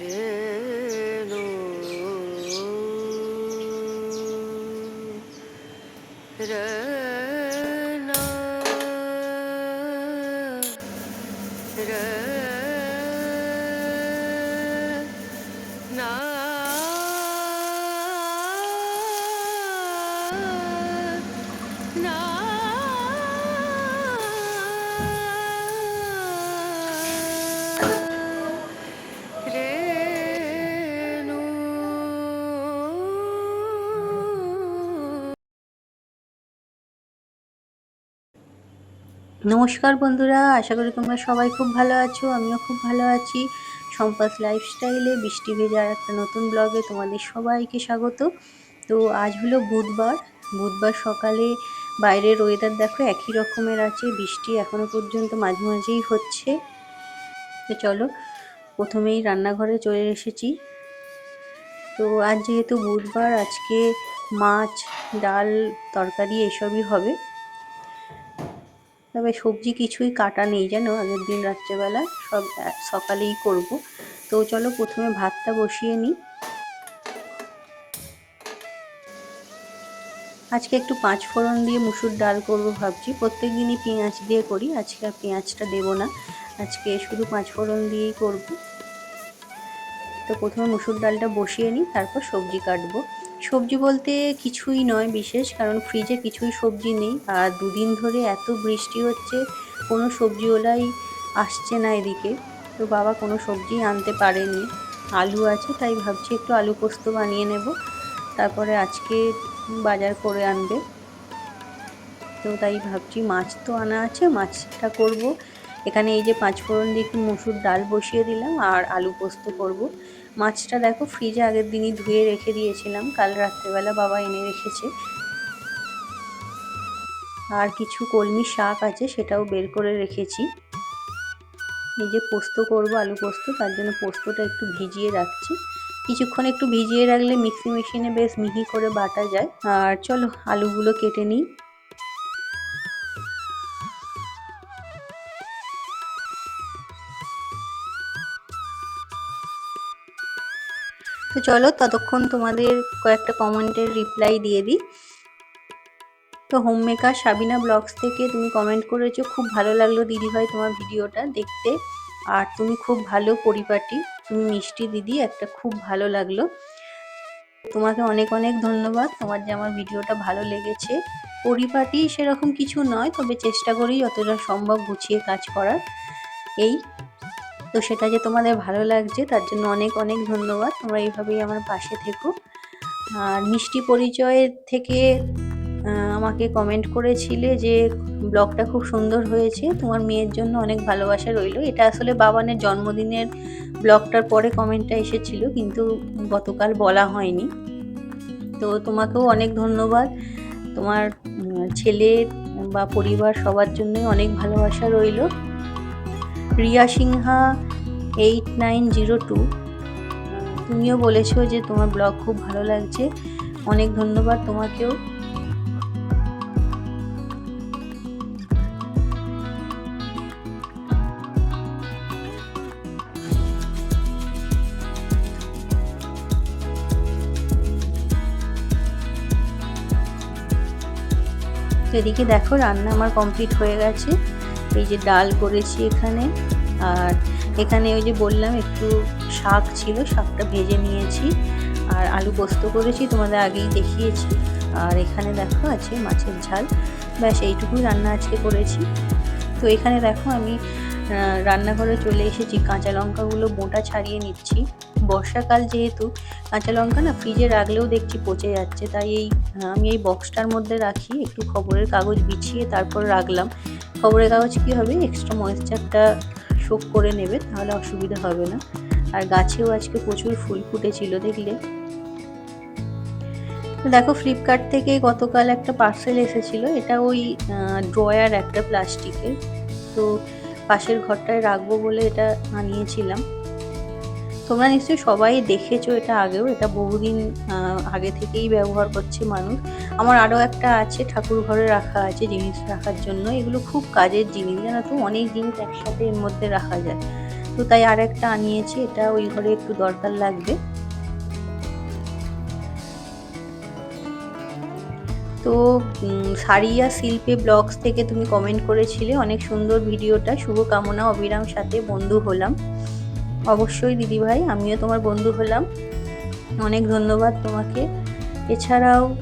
രേണു രണ രണ. নমস্কার বন্ধুরা, আশা করি তোমরা সবাই খুব ভালো আছো, আমিও খুব ভালো আছি। সম্পাস লাইফস্টাইলে বৃষ্টি ভেজার একটা নতুন ব্লগে তোমাদের সবাইকে স্বাগত। তো আজ হলো বুধবার বুধবার সকালে বাইরের ওয়েদার দেখো একই রকমের আছে, বৃষ্টি এখনও পর্যন্ত মাঝে মাঝেই হচ্ছে। তো চলো, প্রথমেই রান্নাঘরে চলে এসেছি। তো আজ যেহেতু বুধবার, আজকে মাছ, ডাল, তরকারি এসবই হবে। তবে সবজি কিছুই কাটা নেই যেন আগের দিন রাত্রেবেলা সব সকালেই করব। তো চলো প্রথমে ভাতটা বসিয়ে নিই। আজকে একটু পাঁচ ফোড়ন দিয়ে মুসুর ডাল করব ভাবছি। প্রত্যেক দিনই পেঁয়াজ দিয়ে করি, আজকে আর পেঁয়াজটা দেবো না। আজকে শুধু পাঁচ ফোড়ন দিয়েই করব। তো প্রথমে মুসুর ডালটা বসিয়ে নিই, তারপর সবজি কাটবো। সবজি বলতে কিছুই নয় বিশেষ, কারণ ফ্রিজে কিছুই সবজি নেই। আর দুদিন ধরে এত বৃষ্টি হচ্ছে, কোনো সবজিওয়ালাই আসছে না এদিকে। তো বাবা কোনো সবজি আনতে পারেনি। আলু আছে, তাই ভাবছি একটু আলু পোস্ত বানিয়ে নেব। তারপরে আজকে বাজার করে আনবে। তো তাই ভাবছি মাছ তো আনা আছে, মাছটা করব। এখানে এই যে পাঁচ ফোড়ন দিয়ে একটু মুসুর ডাল বসিয়ে দিলাম, আর আলু পোস্ত করব। মাছটা দেখো ফ্রিজে আগের দিনই ধুয়ে রেখে দিয়েছিলাম, কাল রাত্রেবেলা বাবা এনে রেখেছে। আর কিছু কলমি শাক আছে, সেটাও বের করে রেখেছি। এই যে পোস্ত করব, আলু পোস্ত, তার জন্য পোস্তটা একটু ভিজিয়ে রাখছি। কিছুক্ষণ একটু ভিজিয়ে রাখলে মিক্সি মেশিনে বেশ মিহি করে বাটা যায়। আর চলো আলুগুলো কেটে নিই। চলো ততক্ষণ তোমাদের কয়েকটা কমেন্টের রিপ্লাই দিয়ে দিই। তো হোম মেকার সাবিনা ব্লগস থেকে তুমি কমেন্ট করেছ, খুব ভালো লাগল দিদিভাই তোমার ভিডিওটা দেখতে। আর তুমি খুব ভালো পরিপাটি, তুমি মিষ্টি দিদি, একটা খুব ভালো লাগল। তোমাকে অনেক অনেক ধন্যবাদ, তোমার যে আমার ভিডিওটা ভালো লেগেছে। পরিপাটি সেরকম কিছু নয়, তবে চেষ্টা করি যতটা সম্ভব গুছিয়ে কাজ করার। এই তো সেটা যে তোমাদের ভালো লাগছে, তার জন্য অনেক অনেক ধন্যবাদ। তোমরা এইভাবেই আমার পাশে থেকো। আর মিষ্টি পরিচয়ের থেকে আমাকে কমেন্ট করেছিলে যে ব্লগটা খুব সুন্দর হয়েছে। তোমার মেয়ের জন্য অনেক ভালোবাসা রইল। এটা আসলে বাবানের জন্মদিনের ব্লগটার পরে কমেন্টটা এসেছিল, কিন্তু গতকাল বলা হয়নি। তো তোমাকেও অনেক ধন্যবাদ। তোমার ছেলে বা পরিবার সবার জন্যই অনেক ভালোবাসা রইল। Riya Sinha eight nine zero two. তুমিও বলেছ যে তোমার ব্লগ খুব ভালো লাগছে। অনেক ধন্যবাদ তোমাকেও। এদিকে দেখো রান্না আমার কমপ্লিট হয়ে গেছে। এই যে ডাল করেছি এখানে। আর এখানে ওই যে বললাম একটু শাক ছিল, শাকটা ভেজে নিয়েছি। আর আলু পোস্ত করেছি, তোমাদের আগেই দেখিয়েছি। আর এখানে দেখো আছে মাছের ঝাল। ব্যাস, এইটুকুই রান্না আজকে করেছি। তো এখানে দেখো আমি রান্নাঘরে চলে এসেছি। কাঁচা লঙ্কাগুলো বোঁটা ছাড়িয়ে নিচ্ছি। বর্ষাকাল যেহেতু কাঁচা লঙ্কা না ফ্রিজে রাখলেও দেখছি পচে যাচ্ছে। তাই এই আমি এই বক্সটার মধ্যে রাখি, একটু খবরের কাগজ বিছিয়ে তারপর রাখলাম। খবরের কাগজ কী হবে? এক্সট্রা ময়েশ্চারটা শোক করে নেবে, তাহলে অসুবিধা হবে না। আর গাছেও আজকে প্রচুর ফুল ফুটেছিল, দেখলে। দেখো ফ্লিপকার্ট থেকে গতকাল একটা পার্সেল এসেছিল, এটা ওই ড্রয়ার একটা প্লাস্টিকের তো পাশের ঘরটায় রাখব বলে এটা আনিয়েছিলাম। তোমরা নিশ্চয়ই সবাই দেখেছ এটা আগেও, এটা বহুদিন আগে থেকেই ব্যবহার করছে মানুষ। আমার আরও একটা আছে, ঠাকুর ঘরে রাখা আছে, জিনিস রাখার জন্য। এগুলো খুব কাজের জিনিস, জানো তো? অনেক জিনিস একসাথে এর মধ্যে রাখা যায়। তো তাই আর একটা আনিয়েছি, এটা ওই ঘরে একটু দরকার লাগবে। তো সারিয়া শিল্পে ব্লগস থেকে তুমি কমেন্ট করেছিলে। অনেক সুন্দর ভিডিওটা। শুভকামনা, অবিরাম সাথে বন্ধু হলাম। অবশ্যই দিদিভাই, আমিও তোমার বন্ধু হলাম। অনেক ধন্যবাদ তোমাকে। এছাড়াও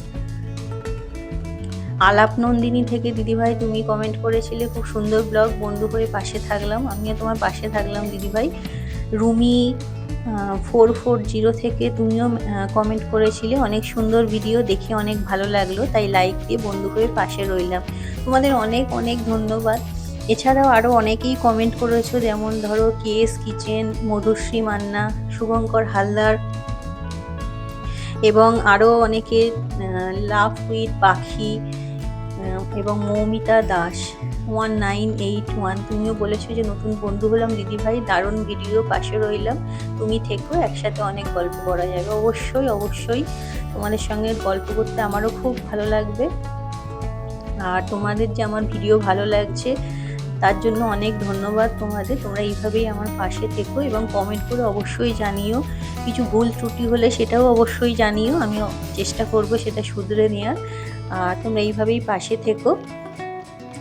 আলাপ নন্দিনী থেকে দিদিভাই, তুমি কমেন্ট করেছিলে, খুব সুন্দর ব্লগ বন্ধু হয়ে পাশে থাকলাম। আমিও তোমার পাশে থাকলাম দিদিভাই। রুমি ফোর ফোর জিরো থেকে তুমিও কমেন্ট করেছিলে। অনেক সুন্দর ভিডিও দেখে অনেক ভালো লাগল। তাই লাইক দিয়ে বন্ধু হয়ে পাশে রইলাম। তোমাদের অনেক অনেক ধন্যবাদ। এছাড়াও আরও অনেকেই কমেন্ট করেছ, যেমন ধরো কেস কিচেন মধুশ্রী মান্না, শুভঙ্কর হালদার এবং আরও অনেকে লাভ উইথ পাখি এবং Moumita Das one nine eight one তুমিও বলেছ যে নতুন বন্ধু হলাম দিদিভাই দারুণ ভিডিও পাশে রইলাম। তুমি থেকো, একসাথে অনেক গল্প করা যাবে। অবশ্যই অবশ্যই তোমাদের সঙ্গে গল্প করতে আমারও খুব ভালো লাগবে। আর তোমাদের যে আমার ভিডিও ভালো লাগছে তার জন্য অনেক ধন্যবাদ তোমাদের। তোমরা এইভাবেই আমার পাশে থেকো এবং কমেন্ট করে অবশ্যই জানিও। কিছু ভুল ত্রুটি হলে সেটাও অবশ্যই জানিও। আমি চেষ্টা করব সেটা শুধরে নেওয়ার আর তোমরা এইভাবেই পাশে থেকো।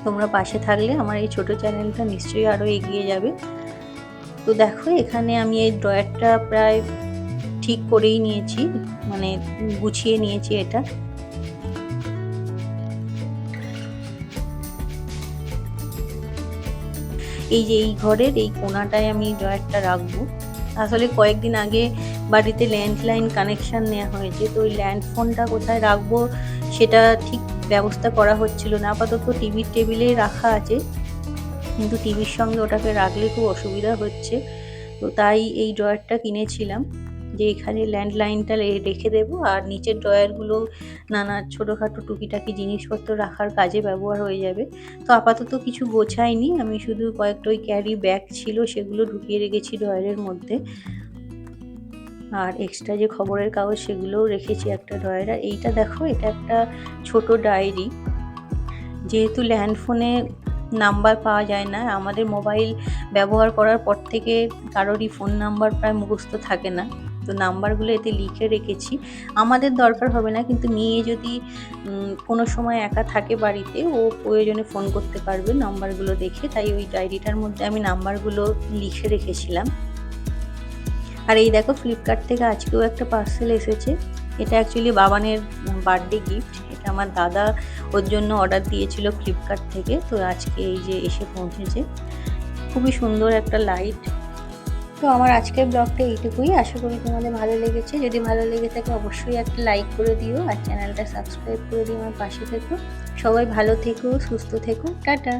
তোমরা পাশে থাকলে আমার এই ছোট চ্যানেলটা নিশ্চয়ই আরও এগিয়ে যাবে। তো দেখো, এখানে আমি এই ড্রয়ারটা প্রায় ঠিক করেই নিয়েছি। মানে গুছিয়ে নিয়েছি এটা। এই যে এই ঘরের, এই কোনাটায় আমি ড্রয়ারটা রাখব। আসলে কয়েকদিন আগে বাড়িতে ল্যান্ডলাইন কানেকশান নেওয়া হয়েছে, তো ওই ল্যান্ড ফোনটা কোথায় রাখব সেটা ঠিক ব্যবস্থা করা হচ্ছিল না। আপাতত টিভির টেবিলেই রাখা আছে, কিন্তু টিভির সঙ্গে ওটাকে রাখলে খুব অসুবিধা হচ্ছে। তো তাই এই ড্রয়ারটা কিনেছিলাম। যে এখানে ল্যান্ডলাইনটা রেখে দেবো আর নিচের ড্রয়ারগুলো নানা ছোটোখাটো টুকিটাকি জিনিসপত্র রাখার কাজে ব্যবহার হয়ে যাবে। তো আপাতত কিছু গোছাইনি, আমি শুধু কয়েকটা ওই ক্যারি ব্যাগ ছিল সেগুলো ঢুকিয়ে রেখেছি ড্রয়ারের মধ্যে। আর এক্সট্রা যে খবরের কাগজ সেগুলোও রেখেছি একটা ড্রয়ার। আর এইটা দেখো, এটা একটা ছোট ডায়েরি যেহেতু ল্যান্ডফোনে নাম্বার পাওয়া যায় না, আমাদের মোবাইল ব্যবহার করার পর থেকে কারোরই ফোন নাম্বার প্রায় মুখস্থ থাকে না। তো নাম্বারগুলো এতে লিখে রেখেছি। আমাদের দরকার হবে না, কিন্তু মেয়ে যদি কোনো সময় একা থাকে বাড়িতে, ও প্রয়োজনে ফোন করতে পারবে নাম্বারগুলো দেখে। তাই ওই ডায়েরিটার মধ্যে আমি নাম্বারগুলো লিখে রেখেছিলাম। আর এই দেখো ফ্লিপকার্ট থেকে আজকেও একটা পার্সেল এসেছে। এটা অ্যাকচুয়ালি বাবানের বার্থডে গিফট এটা আমার দাদা ওর জন্য অর্ডার দিয়েছিল ফ্লিপকার্ট থেকে। তো আজকে এই যে এসে পৌঁছেছে। খুবই সুন্দর একটা লাইট তো আমার আজকের ব্লগটা এইটুকুই। আশা করি তোমাদের ভালো লেগেছে। যদি ভালো লেগে থাকে অবশ্যই একটা লাইক করে দিও আর চ্যানেলটা সাবস্ক্রাইব করে দিও আমার পাশে থেকো। সবাই ভালো থেকো, সুস্থ থেকো। টাটা।